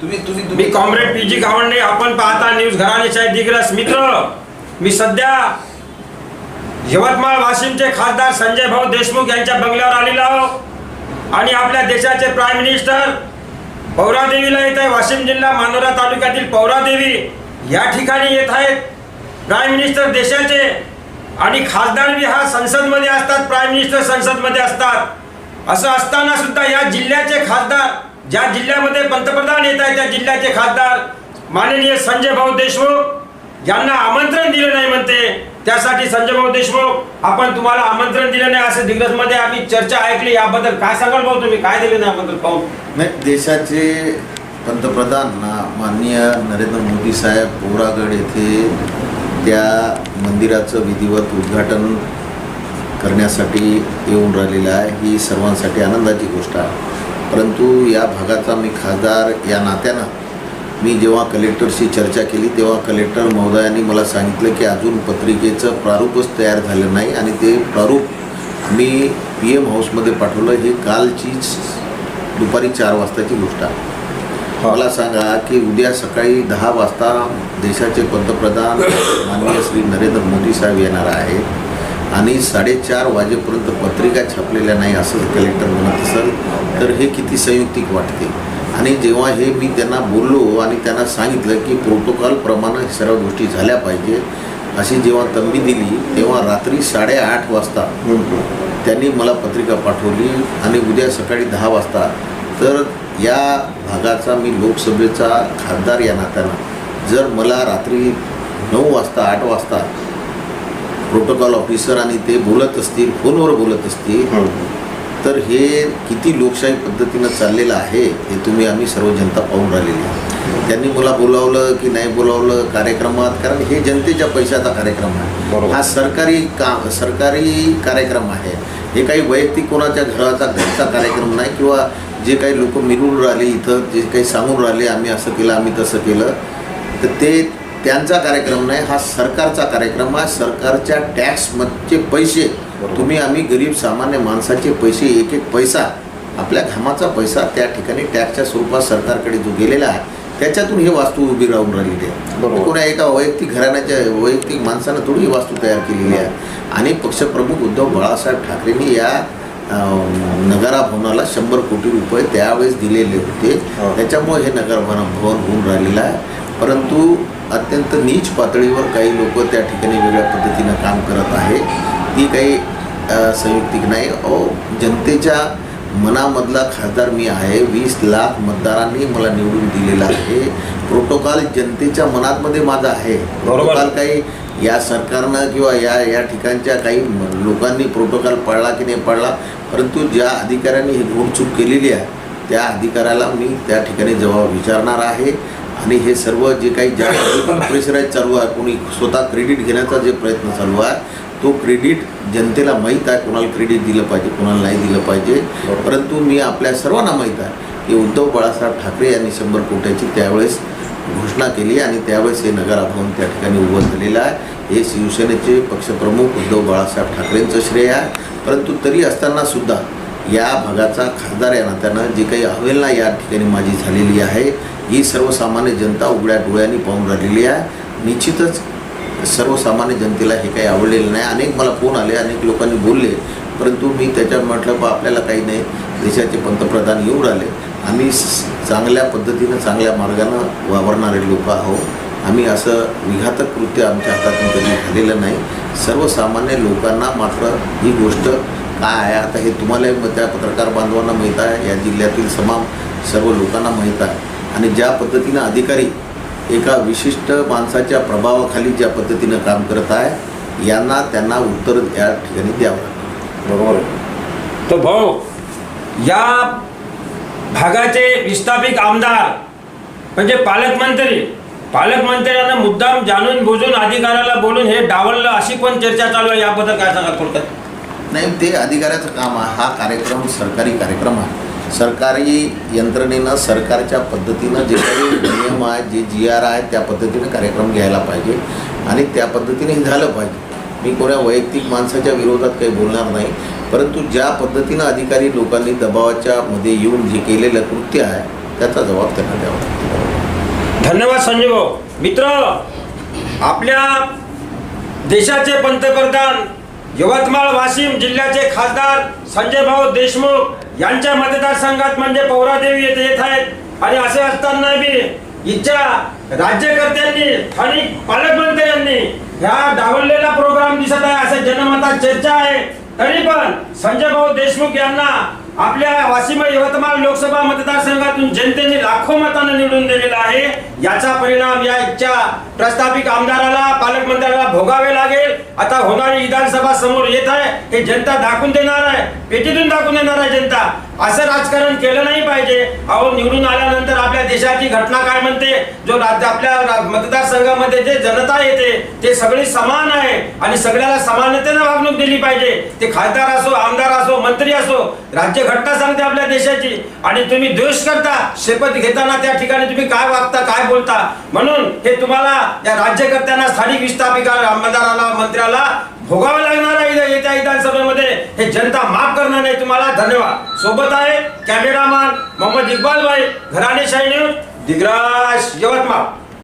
तुम्ही तुम्ही मी कॉम्रेड पी जी गावंडे आपण पाहता न्यूज घराण्याच्या दिग्रस मित्र. मी सध्या यवतमाळ वाशिमचे खासदार संजय भाऊ देशमुख यांच्या बंगल्यावर आलेलो आहो आणि आपल्या देशाचे प्राईम मिनिस्टर पौरादेवीला येत आहे. वाशिम जिल्हा मानोरा तालुक्यातील पौरादेवी या ठिकाणी येत आहेत. प्राईम मिनिस्टर देशाचे आणि खासदार बी हा संसदमध्ये असतात. प्राईम मिनिस्टर संसदमध्ये असतात. असं असताना सुद्धा या जिल्ह्याचे खासदार ज्या जिल्ह्यामध्ये पंतप्रधान येत आहेत त्या जिल्ह्याचे खासदार माननीय संजय भाऊ देशमुख यांना आमंत्रण दिलं नाही म्हणते. त्यासाठी संजय भाऊ देशमुख आपण तुम्हाला आमंत्रण दिलं नाही असं दिग्रसमध्ये आम्ही चर्चा ऐकली. याबद्दल काय सांगाल भाऊ तुम्ही? काय दिलं नाही आमंत्रण पाहून? नाही देशाचे पंतप्रधान ना माननीय नरेंद्र मोदी साहेब पोरागड येथे त्या मंदिराचं विधिवत उद्घाटन करण्यासाठी येऊन राहिलेलं आहे. ही सर्वांसाठी आनंदाची गोष्ट आहे. परंतु या भागाचा मी खासदार या नात्यानं मी जेव्हा कलेक्टरशी चर्चा केली तेव्हा कलेक्टर महोदयांनी मला सांगितलं की अजून पत्रिकेचं प्रारूपच तयार झालं नाही आणि ते प्रारूप मी पी एम हाऊसमध्ये पाठवलं. हे कालचीच दुपारी चार वाजताची गोष्ट आहे. मला सांगा की उद्या सकाळी दहा वाजता देशाचे पंतप्रधान माननीय श्री नरेंद्र मोदी साहेब येणार आहेत. आणि साडेचार वाजेपर्यंत पत्रिका छापलेल्या नाही असं कलेक्टर म्हणत असेल तर हे किती संयुक्तिक वाटते. आणि जेव्हा हे मी त्यांना बोललो आणि त्यांना सांगितलं की प्रोटोकॉलप्रमाणे सर्व गोष्टी झाल्या पाहिजे अशी जेव्हा तंबी दिली तेव्हा रात्री साडेआठ वाजता त्यांनी मला पत्रिका पाठवली आणि उद्या सकाळी दहा वाजता. तर या भागाचा मी लोकसभेचा खासदार या नात्यानं. जर मला रात्री नऊ वाजता आठ वाजता प्रोटोकॉल ऑफिसर आणि ते बोलत असतील फोनवर बोलत असतील तर हे किती लोकशाही पद्धतीनं चाललेलं आहे हे तुम्ही आम्ही सर्व जनता पाहून राहिलेली आहे. त्यांनी मला बोलावलं की नाही बोलावलं कार्यक्रमात कारण हे जनतेच्या पैशाचा कार्यक्रम आहे. हा सरकारी का सरकारी कार्यक्रम आहे. हे काही वैयक्तिक कोणाच्या घराचा घरचा कार्यक्रम नाही किंवा जे काही लोक मिळून राहिले इथं जे काही सांगून राहिले आम्ही असं केलं आम्ही तसं केलं तर ते त्यांचा कार्यक्रम नाही हा सरकारचा कार्यक्रम आहे. सरकारच्या टॅक्सचे पैसे तुम्ही आम्ही गरीब सामान्य माणसाचे पैसे एक एक पैसा आपल्या घामाचा पैसा त्या ठिकाणी टॅक्सच्या स्वरूपात सरकारकडे जो गेलेला आहे त्याच्यातून ही वास्तू उभी राहून राहिलेली आहे. कोणा एका वैयक्तिक घराण्याच्या वैयक्तिक माणसानं थोडी ही वास्तू तयार केलेली आहे. आणि पक्षप्रमुख उद्धव बाळासाहेब ठाकरेंनी या नगरा भवनाला शंभर कोटी रुपये त्यावेळेस दिलेले होते. त्याच्यामुळे हे नगर भवन होऊन राहिलेलं आहे. परंतु अत्यंत नीच पातळीवर काही लोक त्या ठिकाणी वेगळ्या पद्धतीनं काम करत आहे ती काही संयुक्तिक नाही. अहो जनतेच्या मनामधला खासदार मी आहे. वीस लाख मतदारांनी मला निवडून दिलेला आहे. प्रोटोकॉल जनतेच्या मनातमध्ये माझा आहे. प्रोटोकॉल काही या सरकारनं किंवा या या ठिकाणच्या काही लोकांनी प्रोटोकॉल पाळला की नाही पाळला परंतु ज्या अधिकाऱ्यांनी ही घोडचूक केलेली आहे त्या अधिकाऱ्याला मी त्या ठिकाणी जबाब विचारणार आहे. आणि हे सर्व जे काही ज्या प्रेशराईज चालू आहे कोणी स्वतः क्रेडिट घेण्याचा जे प्रयत्न चालू आहे तो क्रेडिट जनतेला माहीत आहे कोणाला क्रेडिट दिलं पाहिजे कोणाला नाही दिलं पाहिजे. परंतु मी आपल्या सर्वांना माहीत आहे की उद्धव बाळासाहेब ठाकरे यांनी शंभर कोट्याची त्यावेळेस घोषणा केली आणि त्यावेळेस हे नगर भवन त्या ठिकाणी उभं झालेलं आहे. हे शिवसेनेचे पक्षप्रमुख उद्धव बाळासाहेब ठाकरेंचं श्रेय आहे. परंतु तरी असताना सुद्धा या भागाचा खासदार या नात्यानं जी काही हवेलना या ठिकाणी माझी झालेली आहे. ही सर्वसामान्य जनता उघड्या डोळ्यांनी पाहून राहिलेली आहे. निश्चितच सर्वसामान्य जनतेला हे काही आवडलेलं नाही. अनेक मला फोन आले अनेक लोकांनी बोलले परंतु मी त्याच्यात म्हटलं बा आपल्याला काही नाही. देशाचे पंतप्रधान येऊन राहिले आम्ही चांगल्या पद्धतीनं चांगल्या मार्गानं वावरणारे लोक आहोत. आम्ही असं विघातक कृत्य आमच्या हातातून कधी झालेलं नाही. सर्वसामान्य लोकांना मात्र ही गोष्ट काय आहे आता हे तुम्हालाही त्या पत्रकार बांधवांना माहीत आहे या जिल्ह्यातील समाम सर्व लोकांना माहीत आहे. आणि ज्या पद्धतीनं अधिकारी एका विशिष्ट माणसाच्या प्रभावाखाली ज्या पद्धतीनं काम करत आहे यांना त्यांना उत्तर या ठिकाणी द्यावं बरोबर तर तो भाऊ या भागाचे विस्थापित आमदार म्हणजे पालकमंत्री पालकमंत्र्यांना मुद्दाम जाणून बुजून अधिकाऱ्याला बोलून हे डावललं अशी पण चर्चा चालू आहे. याबद्दल काय सांगा थोडक्यात? नाही ते अधिकाऱ्याचं काम आहे. हा कार्यक्रम सरकारी कार्यक्रम आहे. सरकारी यंत्रणेनं सरकारच्या पद्धतीनं जे काही नियम आहेत जे जी आर आहेत त्या पद्धतीनं कार्यक्रम घ्यायला पाहिजे आणि त्या पद्धतीने हे झालं पाहिजे. मी कोण्या वैयक्तिक माणसाच्या विरोधात काही बोलणार नाही परंतु ज्या पद्धतीनं अधिकारी लोकांनी दबावाच्या मध्ये येऊन जे केलेलं कृत्य आहे त्याचा जबाब त्यांना द्यावा धन्यवाद संजय भाऊ. मित्र आपल्या देशाचे पंतप्रधान यवतमाळ वाशिम जिल्ह्याचे खासदार संजय भाऊ देशमुख यांच्या मतदारसंघात म्हणजे पौरादेवी येथे येत आहेत. आणि असे असताना बी इच्छा राज्यकर्त्यांनी स्थानिक पालकमंत्र्यांनी ह्या डावललेला प्रोग्राम दिसत आहे. असे जनमतात चर्चा आहे. तरी पण संजय भाऊ देशमुख यांना आपल्या वाशिम यवतमाळ लोकसभा मतदारसंघातून जनतेने लाखो मतांना निवडून दिलेला आहे. याचा परिणाम या इच्छा प्रस्थापित आमदाराला पालकमंत्र्याला भोगावे लागेल. आता होणारी विधानसभा समोर येत आहे. हे जनता दाखवून देणार आहे. पेटीतून दाखवून देणार आहे जनता. असं राजकारण केलं नाही पाहिजे. अहो निवडून आल्यानंतर आपल्या देशाची घटना काय म्हणते? जो राज्य आपल्या मतदारसंघामध्ये जे जनता येते ते सगळी समान आहे आणि सगळ्याला समानतेने वागणूक दिली पाहिजे. ते खासदार असो आमदार असो मंत्री असो राज्य घटना सांगते आपल्या देशाची. आणि तुम्ही द्वेष करता शपथ घेताना त्या ठिकाणी तुम्ही काय वागता काय बोलता? म्हणून हे तुम्हाला या राज्यकर्त्यांना स्थानिक विस्थापिका आमदारांना मंत्र्याला भोगावं लागणार आहे इथं येत्या विधानसभेमध्ये हे जनता माफ करणार नाही तुम्हाला धन्यवाद. सोबत आहे कॅमेरामॅन मोहम्मद इकबाल भाई घराणेशाही न्यूज दिग्राज यवतमाळ.